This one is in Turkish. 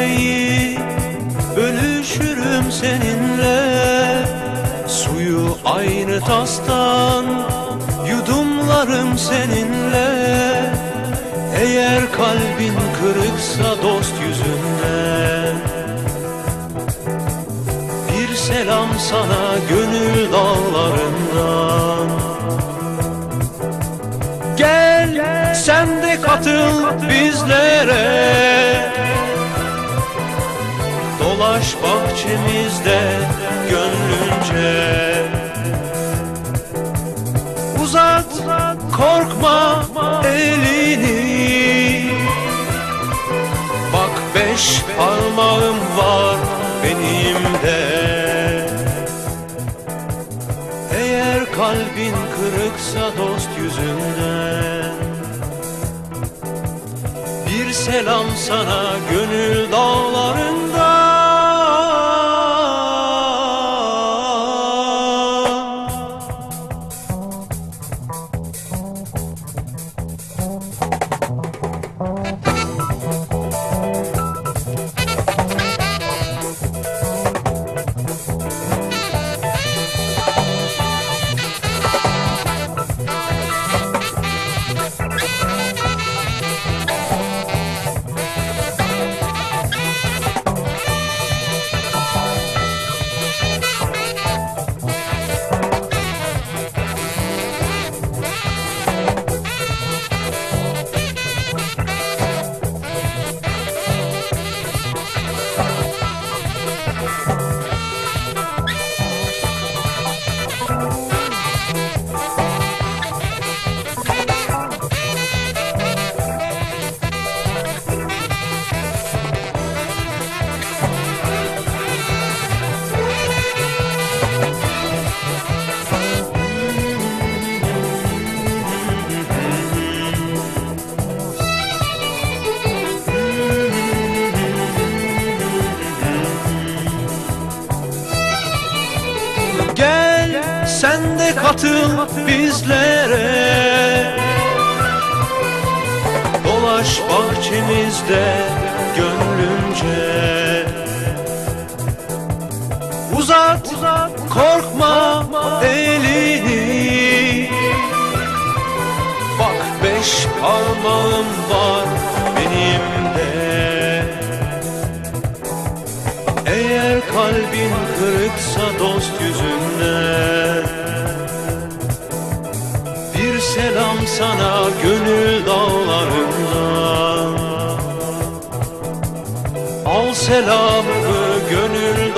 ekmeği bölüşürüm seninle. Suyu aynı tastan yudumlarım seninle. Eğer kalbin kırıksa dost yüzünden Bir selam sana gönül dağlarından Bahçemizde gönlünce. Uzat korkma elini. Bak beş parmağım var benim de Eğer kalbin kırıksa dost yüzünden. Bir selam sana gönül katıl bizlere. Dolaş bahçemizde gönlünce. Uzat, korkma elini. Bak beş parmağım var benim de eğer kalbin kırıksa dost yüzünden selam sana gönül dağlarından Al selamımı gönül